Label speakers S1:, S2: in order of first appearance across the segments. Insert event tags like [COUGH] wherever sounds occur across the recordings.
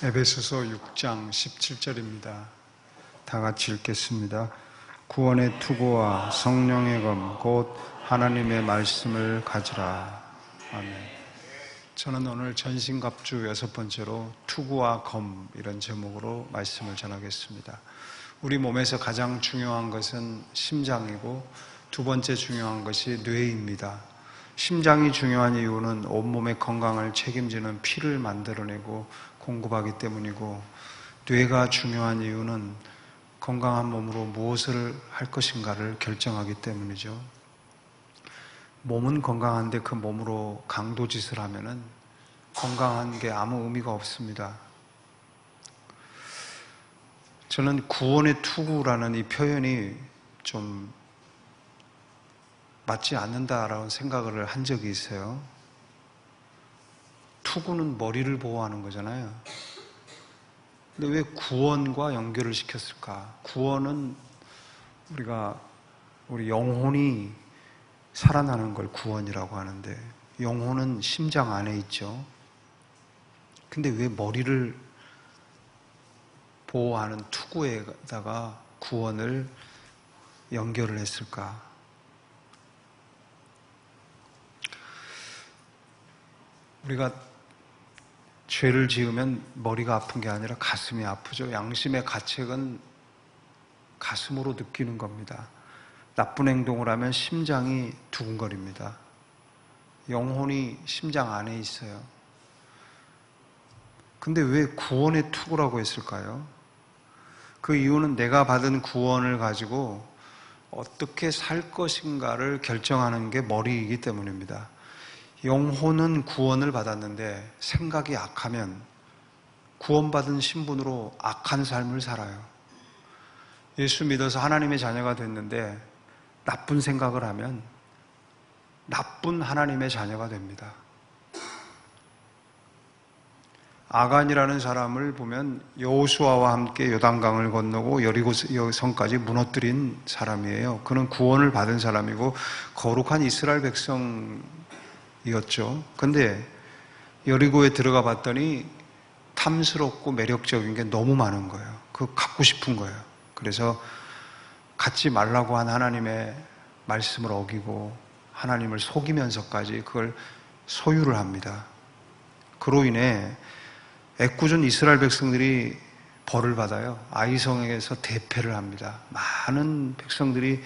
S1: 에베소서 6장 17절입니다. 다 같이 읽겠습니다. 구원의 투구와 성령의 검, 곧 하나님의 말씀을 가지라. 아멘. 저는 오늘 전신갑주 여섯 번째로 투구와 검 이런 제목으로 말씀을 전하겠습니다. 우리 몸에서 가장 중요한 것은 심장이고 두 번째 중요한 것이 뇌입니다. 심장이 중요한 이유는 온몸의 건강을 책임지는 피를 만들어내고 공급하기 때문이고 뇌가 중요한 이유는 건강한 몸으로 무엇을 할 것인가를 결정하기 때문이죠. 몸은 건강한데 그 몸으로 강도짓을 하면은 건강한 게 아무 의미가 없습니다. 저는 구원의 투구라는 이 표현이 좀 맞지 않는다라는 생각을 한 적이 있어요. 투구는 머리를 보호하는 거잖아요. 근데 왜 구원과 연결을 시켰을까? 구원은 우리가 우리 영혼이 살아나는 걸 구원이라고 하는데 영혼은 심장 안에 있죠. 근데 왜 머리를 보호하는 투구에다가 구원을 연결을 했을까? 우리가 죄를 지으면 머리가 아픈 게 아니라 가슴이 아프죠. 양심의 가책은 가슴으로 느끼는 겁니다. 나쁜 행동을 하면 심장이 두근거립니다. 영혼이 심장 안에 있어요. 근데 왜 구원의 투구라고 했을까요? 그 이유는 내가 받은 구원을 가지고 어떻게 살 것인가를 결정하는 게 머리이기 때문입니다. 영혼은 구원을 받았는데 생각이 악하면 구원받은 신분으로 악한 삶을 살아요. 예수 믿어서 하나님의 자녀가 됐는데 나쁜 생각을 하면 나쁜 하나님의 자녀가 됩니다. 아간이라는 사람을 보면 여호수아와 함께 요단강을 건너고 여리고 성까지 무너뜨린 사람이에요. 그는 구원을 받은 사람이고 거룩한 이스라엘 백성 이었죠. 근데 여리고에 들어가 봤더니 탐스럽고 매력적인 게 너무 많은 거예요. 그거 갖고 싶은 거예요. 그래서 갖지 말라고 한 하나님의 말씀을 어기고 하나님을 속이면서까지 그걸 소유를 합니다. 그로 인해 애꿎은 이스라엘 백성들이 벌을 받아요. 아이성에서 대패를 합니다. 많은 백성들이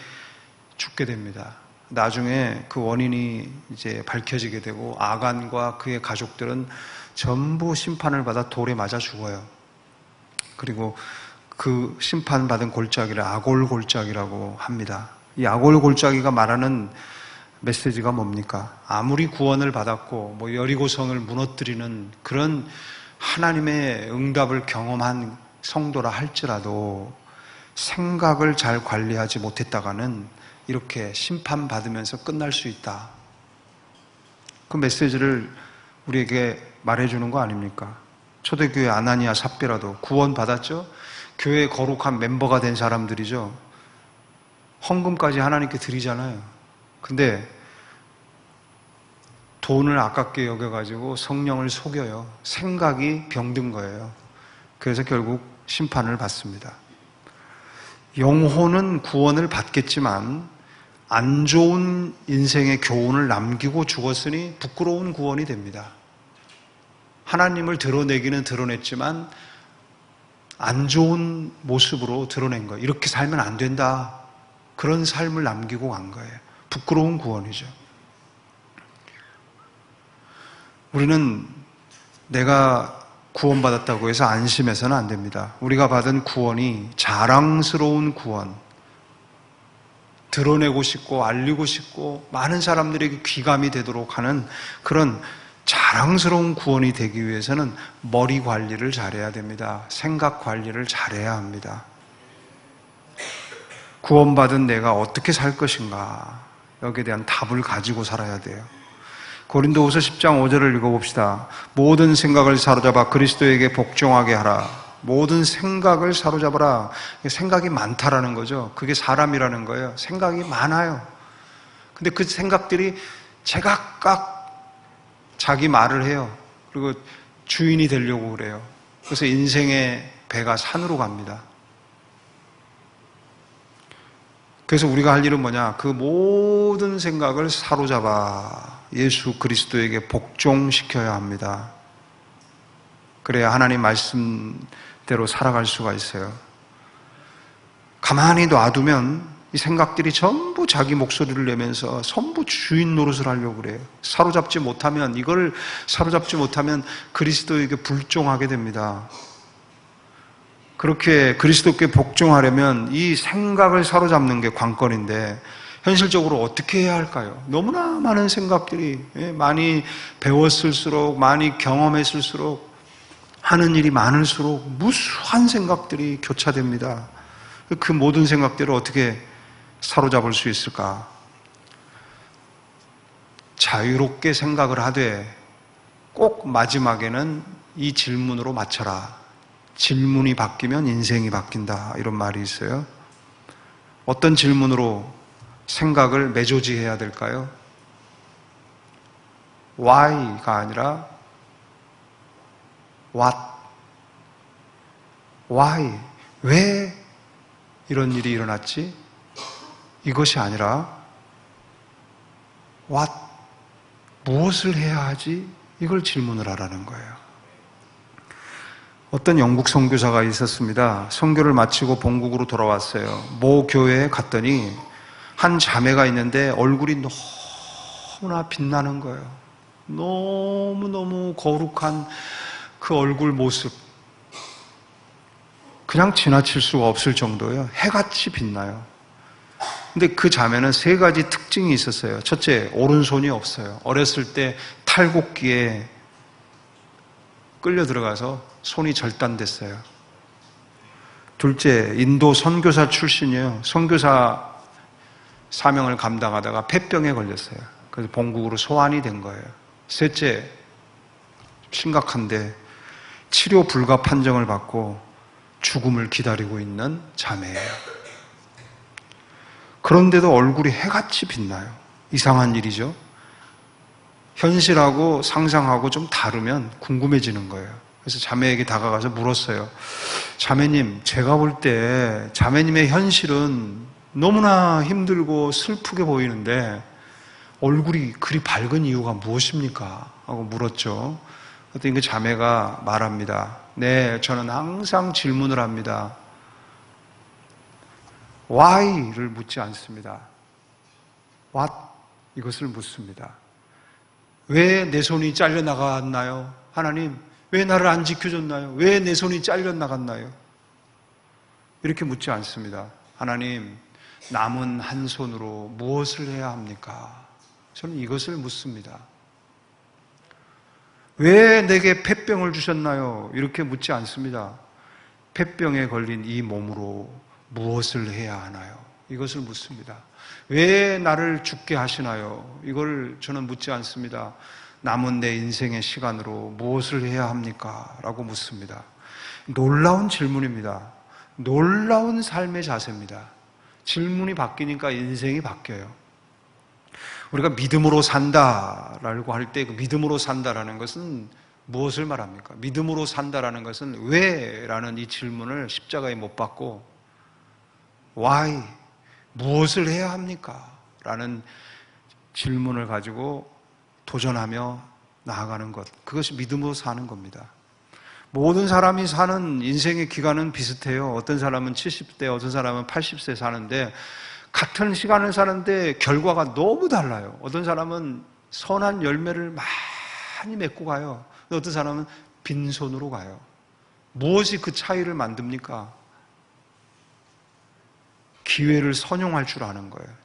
S1: 죽게 됩니다. 나중에 그 원인이 이제 밝혀지게 되고 아간과 그의 가족들은 전부 심판을 받아 돌에 맞아 죽어요. 그리고 그 심판받은 골짜기를 아골 골짜기라고 합니다. 이 아골 골짜기가 말하는 메시지가 뭡니까? 아무리 구원을 받았고 뭐 여리고성을 무너뜨리는 그런 하나님의 응답을 경험한 성도라 할지라도 생각을 잘 관리하지 못했다가는 이렇게 심판받으면서 끝날 수 있다. 그 메시지를 우리에게 말해주는 거 아닙니까? 초대교회 아나니아 삽비라도 구원받았죠? 교회 거룩한 멤버가 된 사람들이죠? 헌금까지 하나님께 드리잖아요. 근데 돈을 아깝게 여겨가지고 성령을 속여요. 생각이 병든 거예요. 그래서 결국 심판을 받습니다. 영혼은 구원을 받겠지만 안 좋은 인생의 교훈을 남기고 죽었으니 부끄러운 구원이 됩니다. 하나님을 드러내기는 드러냈지만 안 좋은 모습으로 드러낸 거예요. 이렇게 살면 안 된다. 그런 삶을 남기고 간 거예요. 부끄러운 구원이죠. 우리는 내가 구원받았다고 해서 안심해서는 안 됩니다. 우리가 받은 구원이 자랑스러운 구원, 드러내고 싶고 알리고 싶고 많은 사람들에게 귀감이 되도록 하는 그런 자랑스러운 구원이 되기 위해서는 머리 관리를 잘해야 됩니다. 생각 관리를 잘해야 합니다. 구원받은 내가 어떻게 살 것인가 여기에 대한 답을 가지고 살아야 돼요. 고린도후서 10장 5절을 읽어봅시다. 모든 생각을 사로잡아 그리스도에게 복종하게 하라. 모든 생각을 사로잡아라. 생각이 많다라는 거죠. 그게 사람이라는 거예요. 생각이 많아요. 근데 그 생각들이 제각각 자기 말을 해요. 그리고 주인이 되려고 그래요. 그래서 인생의 배가 산으로 갑니다. 그래서 우리가 할 일은 뭐냐? 그 모든 생각을 사로잡아 예수 그리스도에게 복종시켜야 합니다. 그래야 하나님 말씀 대로 살아갈 수가 있어요. 가만히 놔두면 이 생각들이 전부 자기 목소리를 내면서 전부 주인 노릇을 하려고 그래요. 사로잡지 못하면, 이걸 사로잡지 못하면 그리스도에게 불종하게 됩니다. 그렇게 그리스도께 복종하려면 이 생각을 사로잡는 게 관건인데 현실적으로 어떻게 해야 할까요? 너무나 많은 생각들이 예, 많이 배웠을수록 많이 경험했을수록 하는 일이 많을수록 무수한 생각들이 교차됩니다. 그 모든 생각들을 어떻게 사로잡을 수 있을까? 자유롭게 생각을 하되 꼭 마지막에는 이 질문으로 맞춰라. 질문이 바뀌면 인생이 바뀐다. 이런 말이 있어요. 어떤 질문으로 생각을 매조지해야 될까요? why가 아니라 what. why. 왜 이런 일이 일어났지? 이것이 아니라 what. 무엇을 해야 하지? 이걸 질문을 하라는 거예요. 어떤 영국 선교사가 있었습니다. 선교를 마치고 본국으로 돌아왔어요. 모 교회에 갔더니 한 자매가 있는데 얼굴이 너무나 빛나는 거예요. 너무너무 거룩한 그 얼굴 모습. 그냥 지나칠 수가 없을 정도예요. 해같이 빛나요. 근데 그 자매는 세 가지 특징이 있었어요. 첫째, 오른손이 없어요. 어렸을 때 탈곡기에 끌려 들어가서 손이 절단됐어요. 둘째, 인도 선교사 출신이에요. 선교사 사명을 감당하다가 폐병에 걸렸어요. 그래서 본국으로 소환이 된 거예요. 셋째, 심각한데 치료 불가 판정을 받고 죽음을 기다리고 있는 자매예요. 그런데도 얼굴이 해같이 빛나요. 이상한 일이죠. 현실하고 상상하고 좀 다르면 궁금해지는 거예요. 그래서 자매에게 다가가서 물었어요. 자매님, 제가 볼 때 자매님의 현실은 너무나 힘들고 슬프게 보이는데 얼굴이 그리 밝은 이유가 무엇입니까? 하고 물었죠. 그랬더니 그 자매가 말합니다. 네, 저는 항상 질문을 합니다. why를 묻지 않습니다. what 이것을 묻습니다. 왜 내 손이 잘려 나갔나요? 하나님, 왜 나를 안 지켜줬나요? 왜 내 손이 잘려 나갔나요? 이렇게 묻지 않습니다. 하나님, 남은 한 손으로 무엇을 해야 합니까? 저는 이것을 묻습니다. 왜 내게 폐병을 주셨나요? 이렇게 묻지 않습니다. 폐병에 걸린 이 몸으로 무엇을 해야 하나요? 이것을 묻습니다. 왜 나를 죽게 하시나요? 이걸 저는 묻지 않습니다. 남은 내 인생의 시간으로 무엇을 해야 합니까? 라고 묻습니다. 놀라운 질문입니다. 놀라운 삶의 자세입니다. 질문이 바뀌니까 인생이 바뀌어요. 우리가 믿음으로 산다라고 할 때 그 믿음으로 산다라는 것은 무엇을 말합니까? 믿음으로 산다라는 것은 왜 라는 이 질문을 십자가에 못 받고 why 무엇을 해야 합니까? 라는 질문을 가지고 도전하며 나아가는 것. 그것이 믿음으로 사는 겁니다. 모든 사람이 사는 인생의 기간은 비슷해요. 어떤 사람은 70대, 어떤 사람은 80세 사는데 같은 시간을 사는데 결과가 너무 달라요. 어떤 사람은 선한 열매를 많이 맺고 가요. 어떤 사람은 빈손으로 가요. 무엇이 그 차이를 만듭니까? 기회를 선용할 줄 아는 거예요.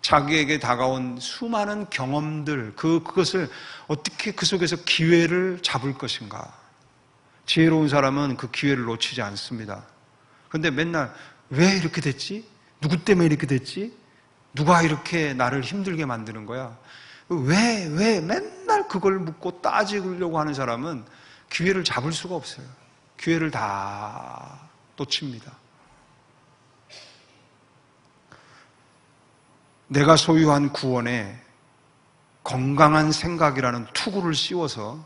S1: 자기에게 다가온 수많은 경험들, 그, 그것을 어떻게 그 속에서 기회를 잡을 것인가. 지혜로운 사람은 그 기회를 놓치지 않습니다. 근데 맨날 왜 이렇게 됐지? 누구 때문에 이렇게 됐지? 누가 이렇게 나를 힘들게 만드는 거야? 왜, 왜 맨날 그걸 묻고 따지려고 하는 사람은 기회를 잡을 수가 없어요. 기회를 다 놓칩니다. 내가 소유한 구원에 건강한 생각이라는 투구를 씌워서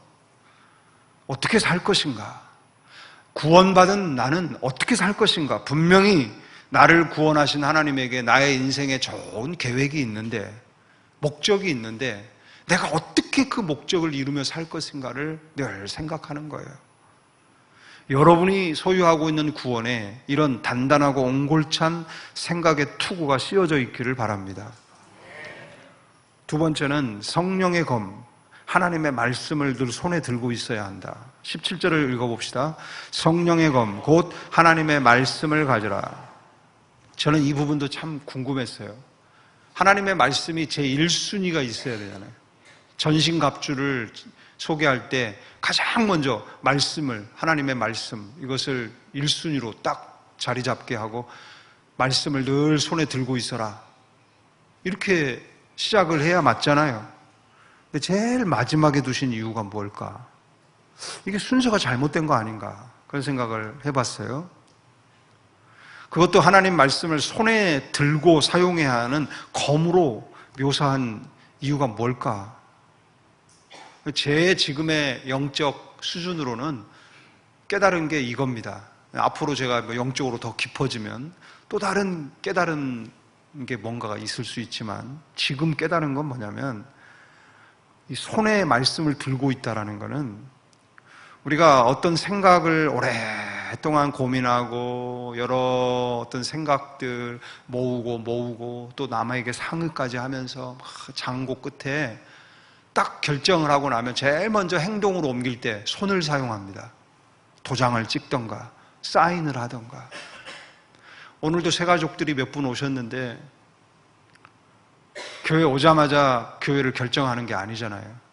S1: 어떻게 살 것인가? 구원받은 나는 어떻게 살 것인가? 분명히 나를 구원하신 하나님에게 나의 인생에 좋은 계획이 있는데, 목적이 있는데, 내가 어떻게 그 목적을 이루며 살 것인가를 늘 생각하는 거예요. 여러분이 소유하고 있는 구원에 이런 단단하고 옹골찬 생각의 투구가 씌워져 있기를 바랍니다. 두 번째는 성령의 검, 하나님의 말씀을 늘 손에 들고 있어야 한다. 17절을 읽어봅시다. 성령의 검, 곧 하나님의 말씀을 가져라. 저는 이 부분도 참 궁금했어요. 하나님의 말씀이 제 1순위가 있어야 되잖아요. 전신갑주를 소개할 때 가장 먼저 말씀을, 하나님의 말씀, 이것을 1순위로 딱 자리 잡게 하고 말씀을 늘 손에 들고 있어라. 이렇게 시작을 해야 맞잖아요. 근데 제일 마지막에 두신 이유가 뭘까? 이게 순서가 잘못된 거 아닌가? 그런 생각을 해봤어요. 그것도 하나님 말씀을 손에 들고 사용해야 하는 검으로 묘사한 이유가 뭘까? 제 지금의 영적 수준으로는 깨달은 게 이겁니다. 앞으로 제가 뭐 영적으로 더 깊어지면 또 다른 깨달은 게 뭔가가 있을 수 있지만 지금 깨달은 건 뭐냐면 이 손에 말씀을 들고 있다라는 것은 우리가 어떤 생각을 오랫동안 고민하고 여러 어떤 생각들 모으고 모으고 또 남에게 상의까지 하면서 장고 끝에 딱 결정을 하고 나면 제일 먼저 행동으로 옮길 때 손을 사용합니다. 도장을 찍던가 사인을 하던가. 오늘도 새 가족들이 몇 분 오셨는데 교회 오자마자 교회를 결정하는 게 아니잖아요.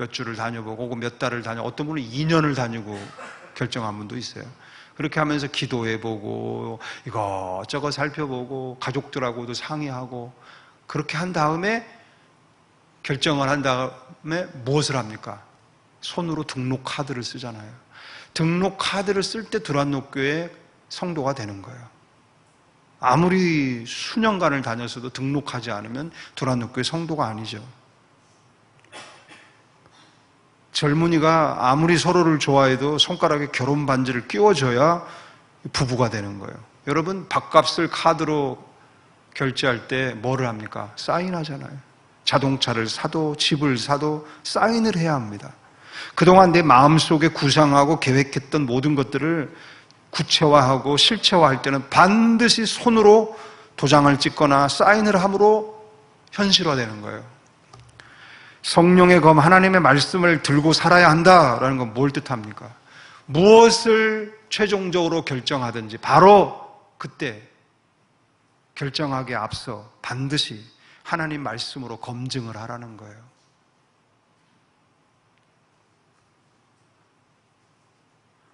S1: 몇 주를 다녀보고 몇 달을 다녀 어떤 분은 2년을 다니고 결정한 분도 있어요. 그렇게 하면서 기도해보고 이것저것 살펴보고 가족들하고도 상의하고 그렇게 한 다음에 결정을 한 다음에 무엇을 합니까? 손으로 등록 카드를 쓰잖아요. 등록 카드를 쓸 때 두란노교회 성도가 되는 거예요. 아무리 수년간을 다녔어도 등록하지 않으면 두란노교회 성도가 아니죠. 젊은이가 아무리 서로를 좋아해도 손가락에 결혼 반지를 끼워줘야 부부가 되는 거예요. 여러분, 밥값을 카드로 결제할 때 뭐를 합니까? 사인하잖아요. 자동차를 사도 집을 사도 사인을 해야 합니다. 그동안 내 마음속에 구상하고 계획했던 모든 것들을 구체화하고 실체화할 때는 반드시 손으로 도장을 찍거나 사인을 함으로 현실화되는 거예요. 성령의 검 하나님의 말씀을 들고 살아야 한다라는 건 뭘 뜻합니까? 무엇을 최종적으로 결정하든지 바로 그때 결정하기에 앞서 반드시 하나님 말씀으로 검증을 하라는 거예요.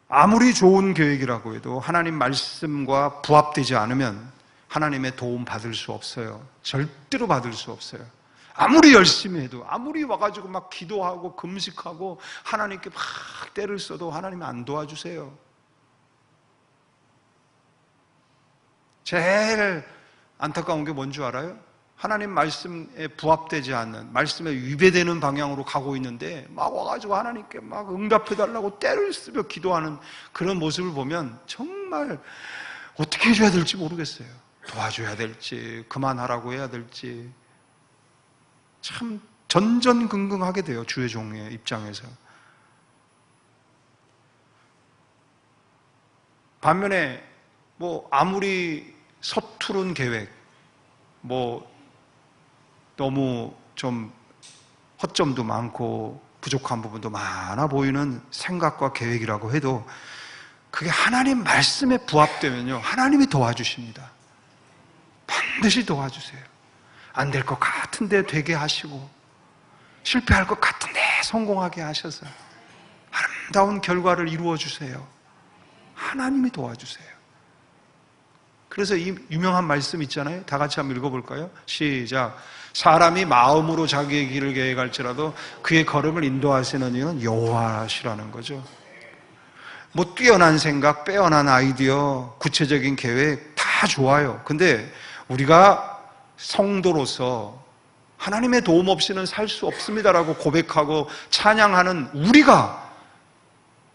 S1: 아무리 좋은 계획이라고 해도 하나님 말씀과 부합되지 않으면 하나님의 도움 받을 수 없어요. 절대로 받을 수 없어요. 아무리 열심히 해도, 아무리 와가지고 막 기도하고 금식하고 하나님께 막 때를 써도 하나님이 안 도와주세요. 제일 안타까운 게 뭔 줄 알아요? 하나님 말씀에 부합되지 않는, 말씀에 위배되는 방향으로 가고 있는데, 막 와가지고 하나님께 막 응답해달라고 때를 쓰며 기도하는 그런 모습을 보면 정말 어떻게 해줘야 될지 모르겠어요. 도와줘야 될지, 그만하라고 해야 될지. 참 전전긍긍하게 돼요. 주의 종의 입장에서. 반면에, 뭐, 아무리 서투른 계획, 뭐, 너무 좀 허점도 많고 부족한 부분도 많아 보이는 생각과 계획이라고 해도 그게 하나님 말씀에 부합되면요. 하나님이 도와주십니다. 반드시 도와주세요. 안 될 것 같은데 되게 하시고 실패할 것 같은데 성공하게 하셔서 아름다운 결과를 이루어 주세요. 하나님이 도와주세요. 그래서 이 유명한 말씀 있잖아요. 다 같이 한번 읽어볼까요? 시작. 사람이 마음으로 자기의 길을 계획할지라도 그의 걸음을 인도하시는 이는 여호와시라는 거죠. 뭐 뛰어난 생각, 빼어난 아이디어, 구체적인 계획 다 좋아요. 근데 우리가 성도로서 하나님의 도움 없이는 살 수 없습니다라고 고백하고 찬양하는 우리가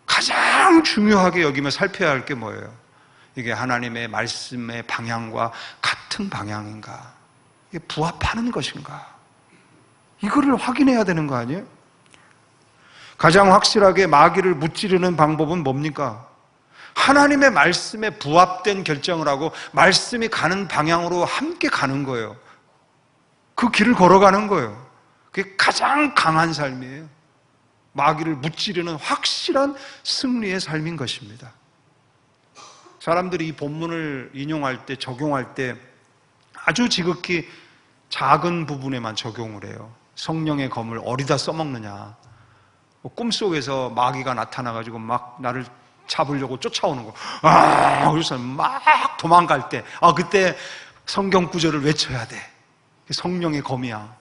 S1: 가장 중요하게 여기며 살펴야 할 게 뭐예요? 이게 하나님의 말씀의 방향과 같은 방향인가? 이게 부합하는 것인가? 이거를 확인해야 되는 거 아니에요? 가장 확실하게 마귀를 무찌르는 방법은 뭡니까? 하나님의 말씀에 부합된 결정을 하고 말씀이 가는 방향으로 함께 가는 거예요. 그 길을 걸어가는 거예요. 그게 가장 강한 삶이에요. 마귀를 무찌르는 확실한 승리의 삶인 것입니다. 사람들이 이 본문을 인용할 때, 적용할 때 아주 지극히 작은 부분에만 적용을 해요. 성령의 검을 어디다 써먹느냐. 뭐 꿈속에서 마귀가 나타나가지고 막 나를 잡으려고 쫓아오는 거. 아, 그래서 막 도망갈 때, 아, 그때 성경 구절을 외쳐야 돼. 성령의 검이야.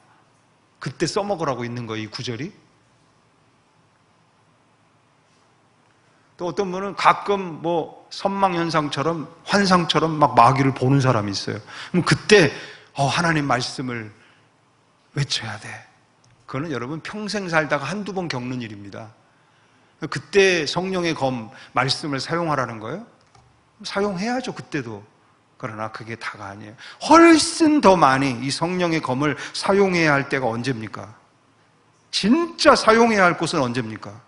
S1: 그때 써먹으라고 있는 거, 이 구절이. 또 어떤 분은 가끔 뭐 선망현상처럼 환상처럼 막 마귀를 보는 사람이 있어요. 그럼 그때 어, 하나님 말씀을 외쳐야 돼. 그거는 여러분 평생 살다가 한두 번 겪는 일입니다. 그때 성령의 검 말씀을 사용하라는 거예요? 사용해야죠, 그때도. 그러나 그게 다가 아니에요. 훨씬 더 많이 이 성령의 검을 사용해야 할 때가 언제입니까? 진짜 사용해야 할 곳은 언제입니까?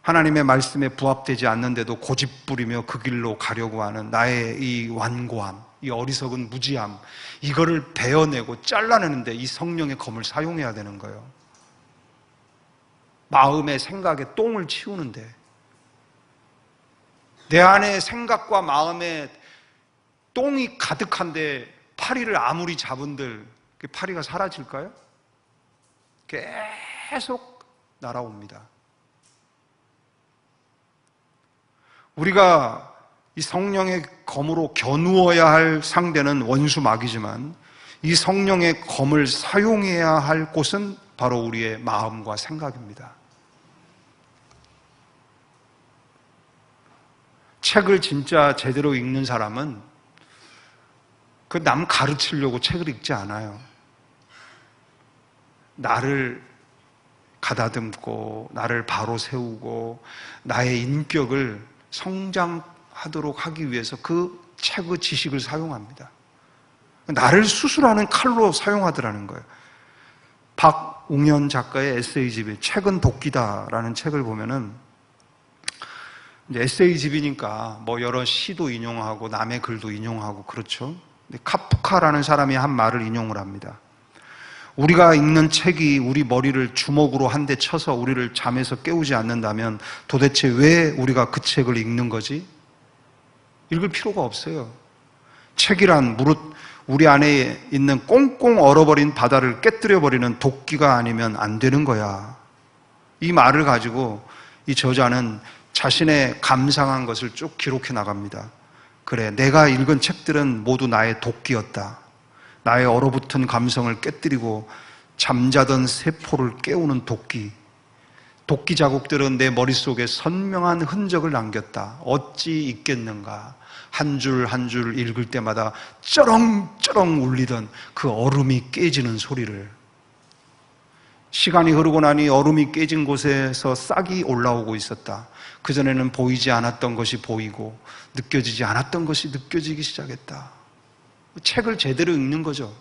S1: 하나님의 말씀에 부합되지 않는데도 고집부리며 그 길로 가려고 하는 나의 이 완고함, 이 어리석은 무지함, 이거를 베어내고 잘라내는데 이 성령의 검을 사용해야 되는 거예요. 마음의 생각에 똥을 치우는데 내 안에 생각과 마음에 똥이 가득한데 파리를 아무리 잡은들 그 파리가 사라질까요? 계속 날아옵니다. 우리가 이 성령의 검으로 겨누어야 할 상대는 원수 마귀지만 이 성령의 검을 사용해야 할 곳은 바로 우리의 마음과 생각입니다. 책을 진짜 제대로 읽는 사람은 그 남 가르치려고 책을 읽지 않아요. 나를 가다듬고, 나를 바로 세우고, 나의 인격을 성장하도록 하기 위해서 그 책의 지식을 사용합니다. 나를 수술하는 칼로 사용하더라는 거예요. 박 웅현 작가의 에세이집이 책은 도끼다라는 책을 보면은 에세이집이니까 뭐 여러 시도 인용하고 남의 글도 인용하고 그렇죠. 카프카라는 사람이 한 말을 인용을 합니다. 우리가 읽는 책이 우리 머리를 주먹으로 한 대 쳐서 우리를 잠에서 깨우지 않는다면 도대체 왜 우리가 그 책을 읽는 거지? 읽을 필요가 없어요. 책이란 무릇 우리 안에 있는 꽁꽁 얼어버린 바다를 깨뜨려버리는 도끼가 아니면 안 되는 거야. 이 말을 가지고 이 저자는 자신의 감상한 것을 쭉 기록해 나갑니다. 그래, 내가 읽은 책들은 모두 나의 도끼였다. 나의 얼어붙은 감성을 깨뜨리고 잠자던 세포를 깨우는 도끼. 도끼 자국들은 내 머릿속에 선명한 흔적을 남겼다. 어찌 있겠는가. 한 줄 한 줄 읽을 때마다 쩌렁쩌렁 울리던 그 얼음이 깨지는 소리를. 시간이 흐르고 나니 얼음이 깨진 곳에서 싹이 올라오고 있었다. 그전에는 보이지 않았던 것이 보이고 느껴지지 않았던 것이 느껴지기 시작했다. 책을 제대로 읽는 거죠.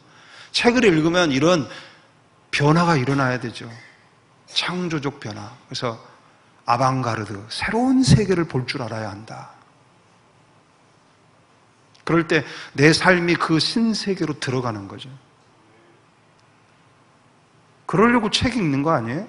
S1: 책을 읽으면 이런 변화가 일어나야 되죠. 창조적 변화. 그래서 아방가르드, 새로운 세계를 볼 줄 알아야 한다. 그럴 때 내 삶이 그 신세계로 들어가는 거죠. 그러려고 책 읽는 거 아니에요?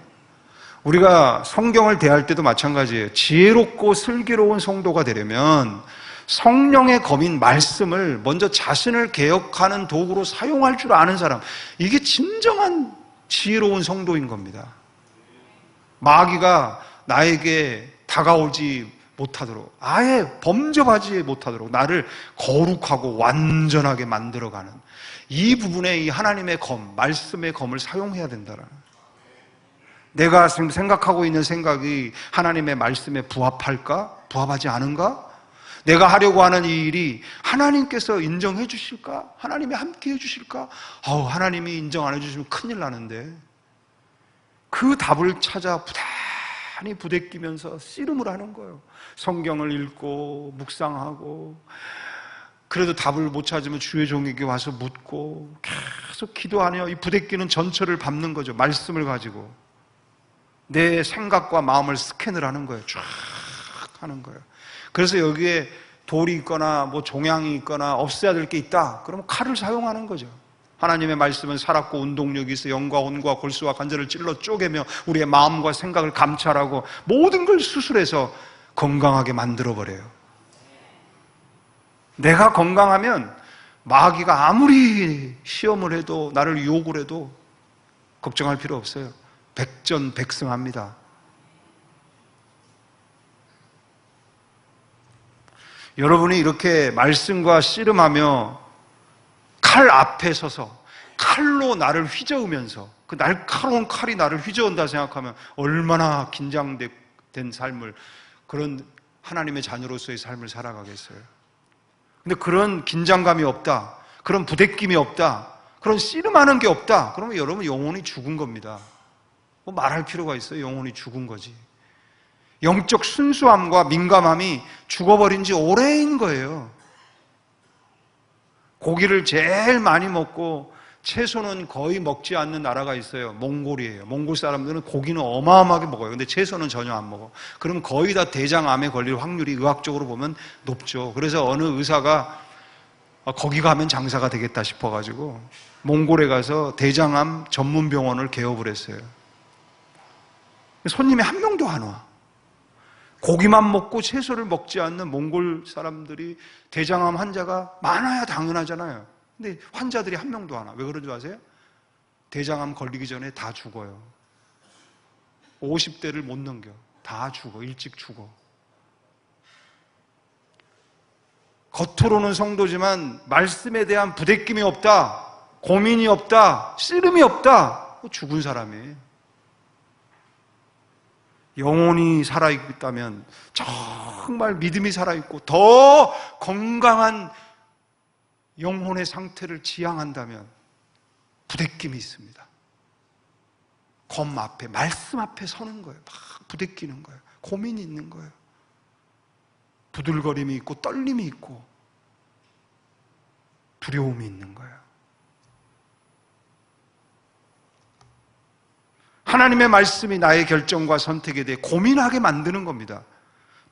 S1: 우리가 성경을 대할 때도 마찬가지예요. 지혜롭고 슬기로운 성도가 되려면 성령의 검인 말씀을 먼저 자신을 개혁하는 도구로 사용할 줄 아는 사람. 이게 진정한 지혜로운 성도인 겁니다. 마귀가 나에게 다가오지 못하도록, 아예 범접하지 못하도록 나를 거룩하고 완전하게 만들어가는 이 부분에 이 하나님의 검, 말씀의 검을 사용해야 된다는. 내가 생각하고 있는 생각이 하나님의 말씀에 부합할까? 부합하지 않은가? 내가 하려고 하는 이 일이 하나님께서 인정해 주실까? 하나님이 함께 해 주실까? 아우, 하나님이 인정 안 해 주시면 큰일 나는데. 그 답을 찾아 많이 부대끼면서 씨름을 하는 거예요. 성경을 읽고 묵상하고 그래도 답을 못 찾으면 주의 종에게 와서 묻고 계속 기도하네요. 이 부대끼는 전철을 밟는 거죠. 말씀을 가지고 내 생각과 마음을 스캔을 하는 거예요. 쫙 하는 거예요. 그래서 여기에 돌이 있거나 뭐 종양이 있거나 없애야 될 게 있다. 그러면 칼을 사용하는 거죠. 하나님의 말씀은 살았고 운동력이 있어 영과 온과 골수와 관절을 찔러 쪼개며 우리의 마음과 생각을 감찰하고 모든 걸 수술해서 건강하게 만들어 버려요. 내가 건강하면 마귀가 아무리 시험을 해도 나를 유혹을 해도 걱정할 필요 없어요. 백전백승합니다. 여러분이 이렇게 말씀과 씨름하며 칼 앞에 서서 칼로 나를 휘저으면서 그 날카로운 칼이 나를 휘저은다 생각하면 얼마나 긴장된 삶을 그런 하나님의 자녀로서의 삶을 살아가겠어요. 근데 그런 긴장감이 없다. 그런 부대낌이 없다. 그런 씨름하는 게 없다. 그러면 여러분 영혼이 죽은 겁니다. 뭐 말할 필요가 있어요. 영혼이 죽은 거지. 영적 순수함과 민감함이 죽어버린 지 오래인 거예요. 고기를 제일 많이 먹고 채소는 거의 먹지 않는 나라가 있어요. 몽골이에요. 몽골 사람들은 고기는 어마어마하게 먹어요. 근데 채소는 전혀 안 먹어. 그럼 거의 다 대장암에 걸릴 확률이 의학적으로 보면 높죠. 그래서 어느 의사가 아, 거기 가면 장사가 되겠다 싶어가지고 몽골에 가서 대장암 전문 병원을 개업을 했어요. 손님이 한 명도 안 와. 고기만 먹고 채소를 먹지 않는 몽골 사람들이 대장암 환자가 많아야 당연하잖아요. 근데 환자들이 한 명도 안 와. 왜 그런 줄 아세요? 대장암 걸리기 전에 다 죽어요. 50대를 못 넘겨. 다 죽어. 일찍 죽어. 겉으로는 성도지만 말씀에 대한 부대낌이 없다. 고민이 없다. 씨름이 없다. 죽은 사람이에요. 영혼이 살아있다면 정말 믿음이 살아있고 더 건강한 영혼의 상태를 지향한다면 부대낌이 있습니다. 검 앞에, 말씀 앞에 서는 거예요. 막 부대끼는 거예요. 고민이 있는 거예요. 부들거림이 있고 떨림이 있고 두려움이 있는 거예요. 하나님의 말씀이 나의 결정과 선택에 대해 고민하게 만드는 겁니다.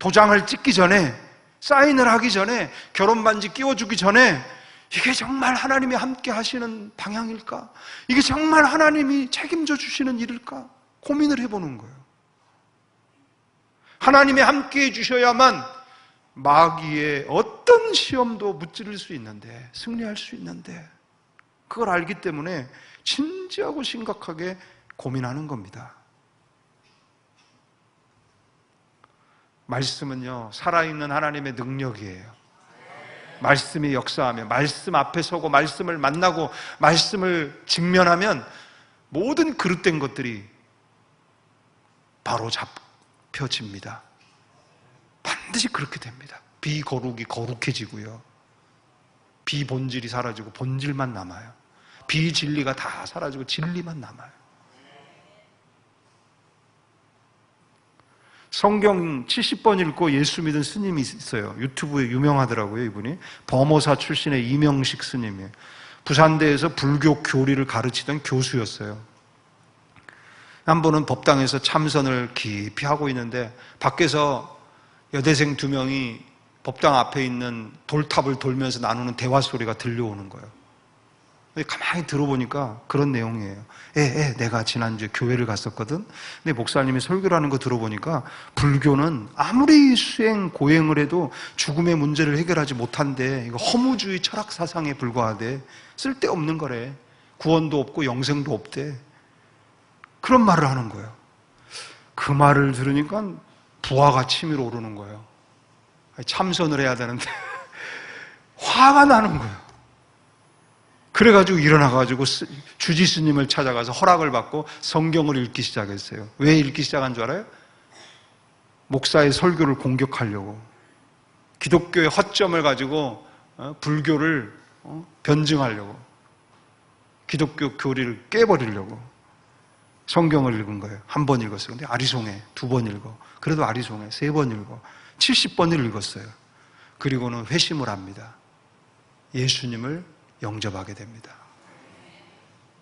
S1: 도장을 찍기 전에, 사인을 하기 전에, 결혼 반지 끼워주기 전에, 이게 정말 하나님이 함께 하시는 방향일까? 이게 정말 하나님이 책임져 주시는 일일까? 고민을 해보는 거예요. 하나님이 함께 해주셔야만 마귀의 어떤 시험도 무찌를 수 있는데, 승리할 수 있는데, 그걸 알기 때문에 진지하고 심각하게 고민하는 겁니다. 말씀은요, 살아있는 하나님의 능력이에요. 말씀이 역사하며, 말씀 앞에 서고, 말씀을 만나고, 말씀을 직면하면 모든 그릇된 것들이 바로 잡혀집니다. 반드시 그렇게 됩니다. 비거룩이 거룩해지고요. 비본질이 사라지고 본질만 남아요. 비진리가 다 사라지고 진리만 남아요. 성경 70번 읽고 예수 믿은 스님이 있어요. 유튜브에 유명하더라고요, 이분이. 범호사 출신의 이명식 스님이에요. 부산대에서 불교 교리를 가르치던 교수였어요. 한 번은 법당에서 참선을 깊이 하고 있는데 밖에서 여대생 두 명이 법당 앞에 있는 돌탑을 돌면서 나누는 대화 소리가 들려오는 거예요. 가만히 들어보니까 그런 내용이에요. 예, 예, 내가 지난주에 교회를 갔었거든. 근데 목사님이 설교를 하는 거 들어보니까 불교는 아무리 수행, 고행을 해도 죽음의 문제를 해결하지 못한대. 이거 허무주의 철학 사상에 불과하대. 쓸데없는 거래. 구원도 없고 영생도 없대. 그런 말을 하는 거예요. 그 말을 들으니까 부하가 치밀어 오르는 거예요. 참선을 해야 되는데 [LAUGHS] 화가 나는 거예요. 그래가지고 일어나가지고 주지 스님을 찾아가서 허락을 받고 성경을 읽기 시작했어요. 왜 읽기 시작한 줄 알아요? 목사의 설교를 공격하려고. 기독교의 허점을 가지고 어, 불교를 어, 변증하려고. 기독교 교리를 깨버리려고. 성경을 읽은 거예요. 한 번 읽었어요. 근데 아리송해. 두 번 읽어. 그래도 아리송해. 세 번 읽어. 70번을 읽었어요. 그리고는 회심을 합니다. 예수님을 영접하게 됩니다.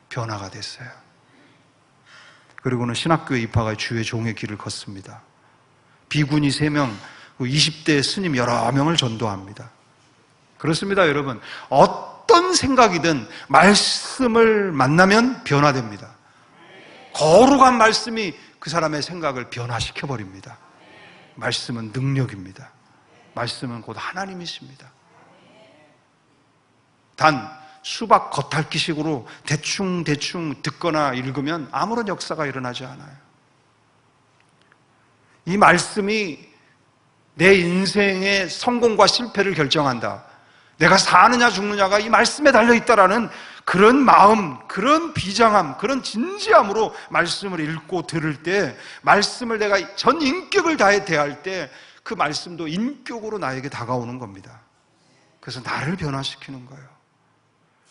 S1: 변화가 됐어요. 그리고는 신학교에 입학하여 주의 종의 길을 걷습니다. 비군이 3명, 20대 스님 여러 명을 전도합니다. 그렇습니다, 여러분. 어떤 생각이든 말씀을 만나면 변화됩니다. 거룩한 말씀이 그 사람의 생각을 변화시켜 버립니다. 말씀은 능력입니다. 말씀은 곧 하나님이십니다. 단 수박 겉핥기식으로 대충 대충 듣거나 읽으면 아무런 역사가 일어나지 않아요. 이 말씀이 내 인생의 성공과 실패를 결정한다. 내가 사느냐 죽느냐가 이 말씀에 달려 있다라는 그런 마음, 그런 비장함, 그런 진지함으로 말씀을 읽고 들을 때, 말씀을 내가 전 인격을 다해 대할 때, 그 말씀도 인격으로 나에게 다가오는 겁니다. 그래서 나를 변화시키는 거예요.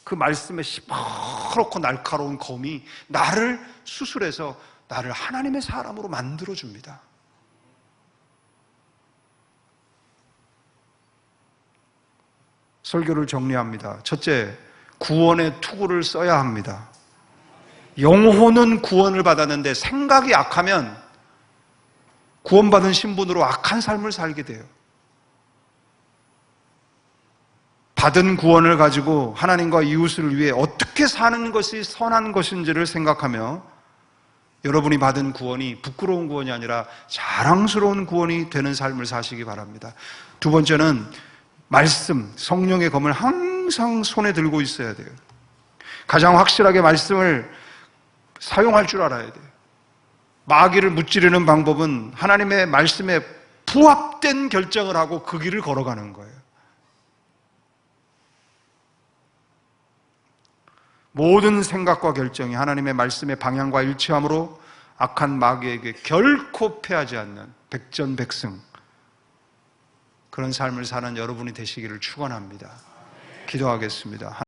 S1: 그 말씀에 시퍼렇고 날카로운 검이 나를 수술해서 나를 하나님의 사람으로 만들어 줍니다. 설교를 정리합니다. 첫째, 구원의 투구를 써야 합니다. 영혼은 구원을 받았는데 생각이 악하면 구원받은 신분으로 악한 삶을 살게 돼요. 받은 구원을 가지고 하나님과 이웃을 위해 어떻게 사는 것이 선한 것인지를 생각하며 여러분이 받은 구원이 부끄러운 구원이 아니라 자랑스러운 구원이 되는 삶을 사시기 바랍니다. 두 번째는 말씀, 성령의 검을 항상 손에 들고 있어야 돼요. 가장 확실하게 말씀을 사용할 줄 알아야 돼요. 마귀를 무찌르는 방법은 하나님의 말씀에 부합된 결정을 하고 그 길을 걸어가는 거예요. 모든 생각과 결정이 하나님의 말씀의 방향과 일치함으로 악한 마귀에게 결코 패하지 않는 백전백승 그런 삶을 사는 여러분이 되시기를 축원합니다. 기도하겠습니다.